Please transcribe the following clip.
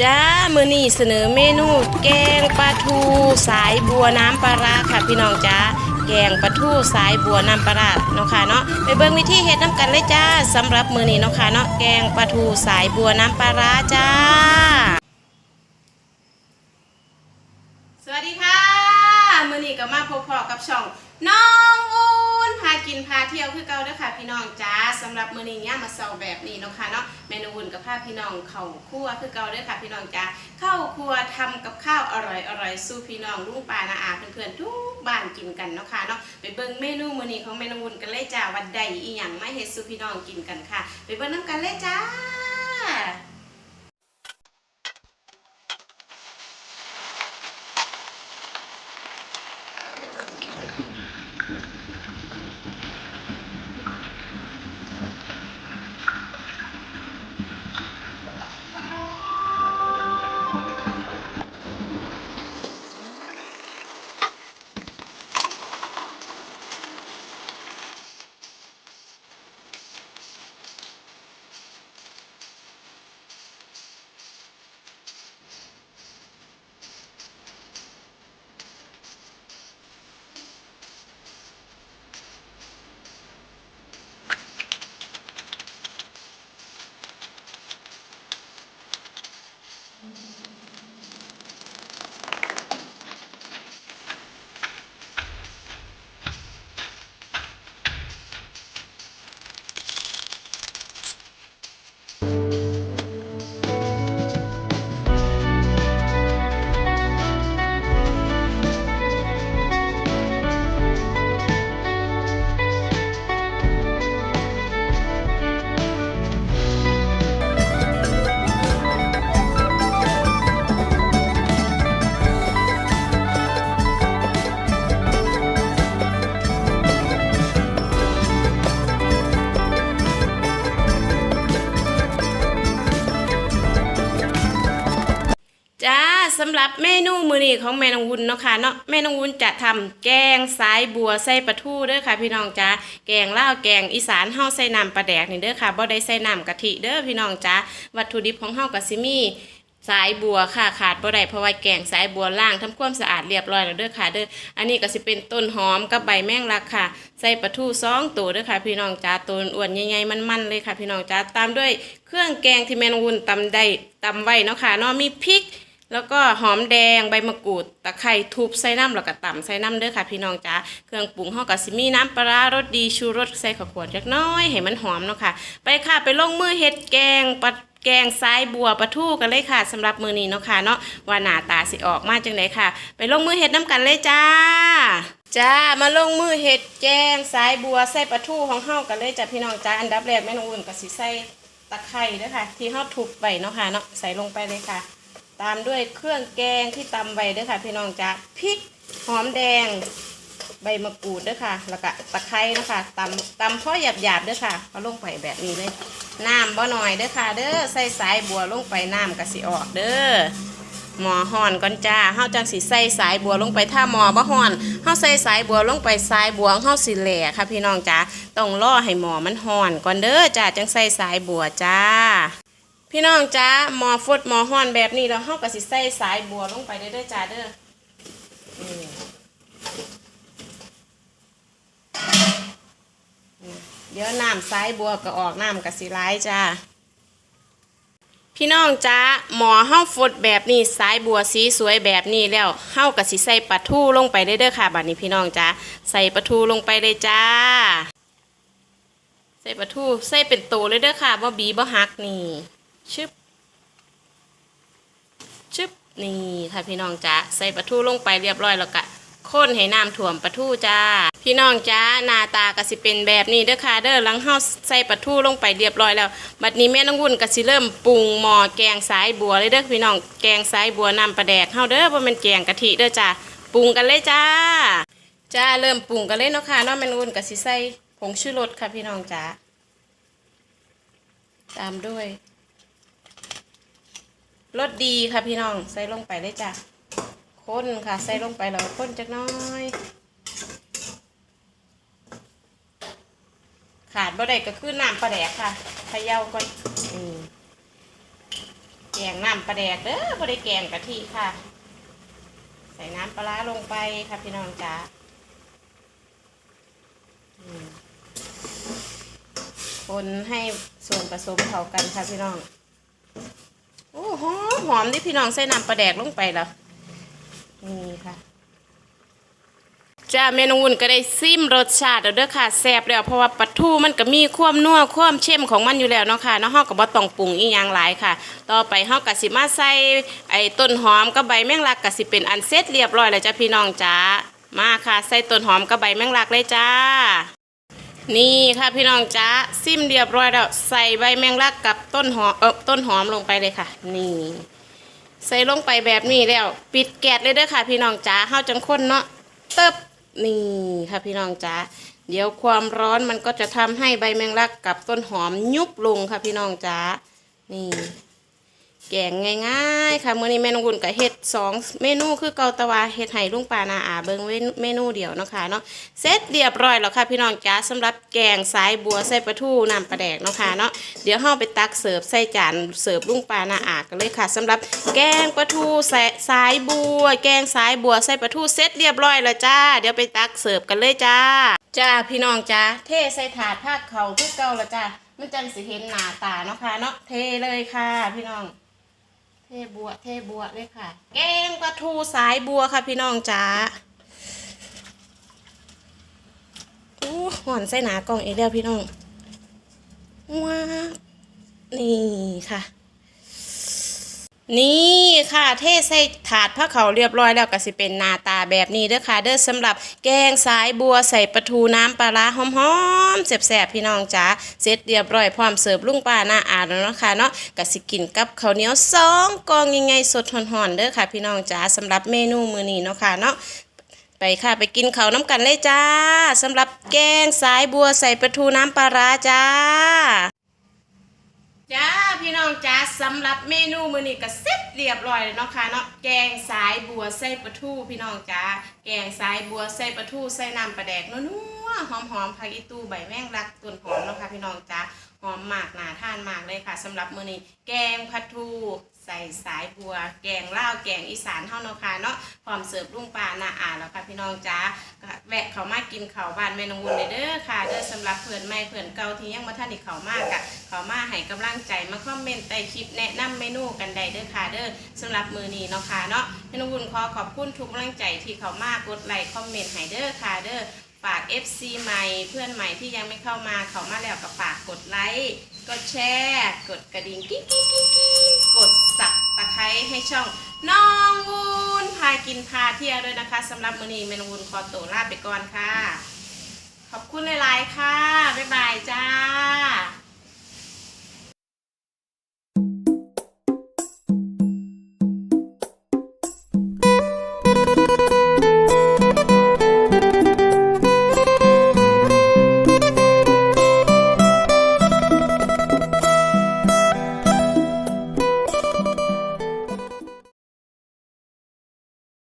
จ้ามือนี้เสนอเมนูแกงปลาทูสายบัวน้ำปลาร้าค่ะพี่น้องจ้าแกงปลาทูสายบัวน้ำปลาร้าเนาะค่ะเนาะไปเบิ่งวิธีเฮ็ดน้ำกันเลยจ้าสำหรับมือนี้เนาะค่ะเนาะแกงปลาทูสายบัวน้ำปลาร้าจ้า สวัสดีค่ะมือนี้ก็มาพบพอกับช่องน้องอู กินพาเที่ยวคือเก่าเด้อค่ะ พี่น้องจ้าสำหรับมื้อนี้เนี่ยามาเซาแบบนี้เนาะค่ะเนาะเมนูอุ่นกับพาพี่น้องเข้าครัวคือเก่าเด้อค่ะ พี่น้องจ้าเข้าครัวทำกับข้าวอร่อยอร่อยสู้พี่น้องลุงป้านาอาเพื่อนๆทุกบ้านกินกันเนาะค่ะเนาะไปเบิ่งเมนูมื้อนี้ของเมนูอุ่นกันเลยจ้าวันใดอีหยังมาเฮ็ดสู้พี่น้องกินกันค่ะ ไปเบิ่งน้ำกันเลยจ้า จ้าสำหรับเมนูมือนี้ของแม่นองวุ้นเนาะค่ะเนาะแม่นองวุ้นจะทำแกงสายบัวใส่ปลาทูเด้อค่ะ พี่น้องจ้าแกงลาวแกงอีสานเฮาใส่น้ำปลาแดกนี่เด้อค่ะบ่ได้ใส่น้ำกะทิเด้อพี่น้องจ้าวัตถุดิบของเฮาก็สิมีสายบัวค่ะขาดบ่ได้เพราะว่าแกงสายบัวล่างทำความสะอาดเรียบร้อยแล้วเด้อค่ะเด้ออันนี้ก็สิเป็นต้นหอมกับใบแมงลักค่ะ ใส่ปลาทูสองตัวเด้อค่ะ พี่น้องจ้าตัวอ้วนใหญ่ๆมันๆเลยค่ะ พี่น้องจ้าตามด้วยเครื่องแกงที่แม่นงวุ้นตำได้ตำไว้เนาะค่ะเนาะมีพริก แล้วก็หอมแดงใบมะกรูดตะไคร้ทุบใส่น้ำแล้วก็ต่ำใส่น้ำเด้อค่ะพี่น้องจ้าเครื่องปรุงเฮาก็สิมีน้ำปลารสดีชูรสใส่ข้าวขวดจักน้อยให้มันหอมเนาะค่ะ ไปค่ะไปลงมือเฮ็ดแกงปลาแกงสายบัวปลาทูกันเลยค่ะสำหรับมือนี้เนาะค่ะเนาะว่าหน้าตาสิออกมาจังไดค่ะ ไปลงมือเฮ็ดน้ำกันเลยจ้า จ้ามาลงมือเฮ็ดแกงสายบัวใส่ปลาทูของเฮากันเลยจ้ะพี่น้องจ้าอันดับแรกแม่น้องอุ่นก็สิใส่ตะไคร้เด้อค่ะ ที่เฮาทุบไว้เนาะค่ะเนาะใส่ลงไปเลยค่ะ ตามด้วยเครื่องแกงที่ตำไว้เด้อค่ะ พี่น้องจ้าพริกหอมแดง ใบมะกรูดเด้อค่ะ แล้วก็ตะไคร้นะคะตำตำพ่อหยาบหยาบเด้อค่ะเอาลงไปแบบนี้เลยน้ำบ่หน่อยเด้อค่ะ เด้อใส่สายบัวลงไปน้ำกะสิออกเด้อหมอห่อนก่อนจ้าเฮาจังสิใส่สายบัวลงไปถ้าหมอบ่ห่อนเฮาใส่สายบัวลงไปสายบัวเฮาสิแหล่ค่ะ พี่น้องจ้าต้องรอให้หมอมันห่อนก่อนเด้อจ้าจังใส่สายบัวจ้า พี่น้องจ้าหมอฟดหมอห่อนแบบนี้แล้วเฮาก็สิใส่สายบัวลงไปเด้อเด้อจ้าเด้อเดี๋ยวน้ำสายบัวก็ออกน้ำก็สิร้ายจ้าพี่น้องจ้าหมอเฮาฟดแบบนี้สายบัวสีสวยแบบนี้แล้วเฮาก็สิใส่ปลาทูลงไปได้เด้อค่ะบัดนี้พี่น้องจ้าใส่ปลาทูลงไปเลยจ้า ใส่ปลาทูใส่เป็นโตเลยเด้อค่ะบ่บีบ่หักนี่ ชึบชึบนี่ค่ะพี่น้องจ้าใส่ปลาทูลงไปเรียบร้อยแล้วก็ข้นให้น้ำถ่วมปลาทูจ้า พี่น้องจ้าหน้าตาก็สิเป็นแบบนี้เด้อค่ะเด้อหลังเฮาใส่ปลาทูลงไปเรียบร้อยแล้ว บัดนี้แม่น้องวุ่นก็สิเริ่มปรุงหม้อแกงสายบัวเลยเด้อพี่น้องแกงสายบัวน้ำปลาแดกเฮาเด้อบ่แม่นแกงกะทิเด้อจ้าปรุงกันเลยจ้าจ้าเริ่มปรุงกันเลยเนาะค่ะเนาะแม่น้องวุ่นก็สิใส่ผงชูรสค่ะพี่น้องจ้าตามด้วย รสดีค่ะพี่น้องใส่ลงไปเลยจ้ะข้นค่ะ ใส่ลงไปแล้วข้นจักน้อย ขาดบ่ได้ก็คือน้ำปลาแดกค่ะเขย่าก่อนอแกงน้ำปลาแดกเด้อบ่ได้แกงกะทิค่ะ ใส่น้ำปลาลงไปค่ะพี่น้องจ๋าคนให้ส่วนผสมเข้ากันค่ะพี่น้อง หอมที่พี่น้องใส่น้ำปลาแดกลงไปแล้วนี่ค่ะจ้าเมนูอุ่นก็ได้ซิมรสชาติแล้วเด้อค่ะแซ่บแล้วเพราะว่าปลาทูมันก็มีความนัวความเค็มของมันอยู่แล้วเนาะค่ะเนาะเฮาก็บ่ต้องปรุงอีหยังหลายค่ะ ต่อไปเฮาก็สิมาใส่ไอ้ต้นหอมกับใบแมงลักก็สิเป็นอันเสร็จเรียบร้อยแล้วจ้าพี่น้องจ้ามาค่ะ ใส่ต้นหอมกับใบแมงลักเลยจ้า นี่ค่ะพี่น้องจ้าซิมเรียบร้อยแล้วใส่ใบแมงลักกับต้นหอมเออต้นหอมลงไปเลยค่ะ นี่ ใส่ลงไปแบบนี้แล้ว ปิดแก๊สเลยเด้อค่ะ พี่น้องจ๋าเฮาจังคนเนาะเติบนี่ค่ะพี่น้องจ๋าเดี๋ยวความร้อนมันก็จะทำให้ใบแมงลักกับต้นหอมยุบลงค่ะพี่น้องจ๋านี่ แกงง่ายๆค่ะมื้อนี้แม่นองอุ่นกับเฮ็ดสองเมนูคือเกาตะวาเฮ็ดให้ลุงปานาอาเบิงเว้นเมนูเดียวเนาะค่ะเนาะเสร็จเรียบร้อยแล้วค่ะพี่น้องจ้าสำหรับแกงสายบัวใส่ปลาทูน้ำปลาแดกเนาะค่ะเนาะเดี๋ยวเฮาไปตักเสิร์ฟใส่จานเสิร์ฟลุงปานาอากันเลยค่ะสำหรับแกงปลาทูใส่สายบัว แกงสายบัวใส่ปลาทูเสร็จเรียบร้อยแล้วจ้า เดี๋ยวไปตักเสิร์ฟกันเลยจ้าจ้าพี่น้องจ้าเทใส่ถาดผ้าเขาคือเก่าแล้วจ้ามันจังสิเห็นหน้าตาเนาะค่ะเนาะเทเลยค่ะ พี่น้อง ทบัวเทบัวเลยค่ะ แกงปลาทูสายบัวค่ะพี่น้องจ๋าอู้หอนใส่หนากล่องอีกแล้วพี่น้องว้านี่ค่ะ นี่ค่ะเทใส่ถาดผ้าเขาวเรียบร้อยแล้วก็สิเป็นหน้าตาแบบนี้เด้อค่ะ เด้อสำหรับแกงสายบัวใส่ปลาทูน้ำปลาร้าหอมๆแซ่บๆพี่น้องจ๋าเสร็จเรียบร้อยพร้อมเสิร์ฟลุงป้าหน้าอาแล้วเนาะค่ะเนาะก็สิกินกับข้าวเหนียวสองกองยังไงสดหอนๆเด้อค่ะ พี่น้องจ๋าสำหรับเมนูมื้อนี้เนาะค่ะเนาะไปค่ะไปกินเขาวน้ำกันเลยจ้าสำหรับแกงสายบัวใส่ปลาทูน้ำปลาร้าจ้า พี่น้องจ้าสำหรับเมนูมื้อนี้ก็เสร็จเรียบร้อยแล้วเนาะค่ะเนาะแกงสายบัวใส่ปลาทูพี่น้องจ้าแกงสายบัวใส่ปลาทูใส่น้ำปลาแดกนัวๆหอมๆผักอีตูใบแมงลักต้นหอมเนาะค่ะพี่น้องจ้า หอมมากน่าทานมากเลยค่ะสำหรับมื้อนี้แกงปลาทูใส่สายบัว แกงเลาแกงอีสานเฮานาะค่ะเนาะพร้อมเสิร์ฟลุงปลาหน้าอ่านแล้วค่ะพี่น้องจ้าแวะเขามากินข้าบ้านแม่นงวุนเลเด้อค่ะเด้อสำหรับเพื่อนใหม่เพื่อนเก่าที่ยังบ่ทันได้เขามากะเขามาให้กำลังใจมาคอมเมนต์ใต้คลิปแนะนำเมนูกันได้เด้อค่ะเด้อสำหรับมือนี้เนาะค่ะเนาะพี่นงวุนขอขอบคุณทุกกำลังใจที่เขามากดไลค์คอมเมนต์ให้เด้อค่ะเด้อ ฝาก FC ใหม่เพื่อนใหม่ที่ยังไม่เข้ามาเขามาแล้วก็ฝากกดไลค์กดแชร์กดกระดิ่งกิ๊กิ๊งกิ๊กกดสับตะไคร้ให้ช่องน้องวุนพากินพาเที่ยวด้วยนะคะสำหรับมือนี้เมนวุนขอตัวลาไปก่อนค่ะ ขอบคุณหลายๆค่ะ บ๊ายบายจ้า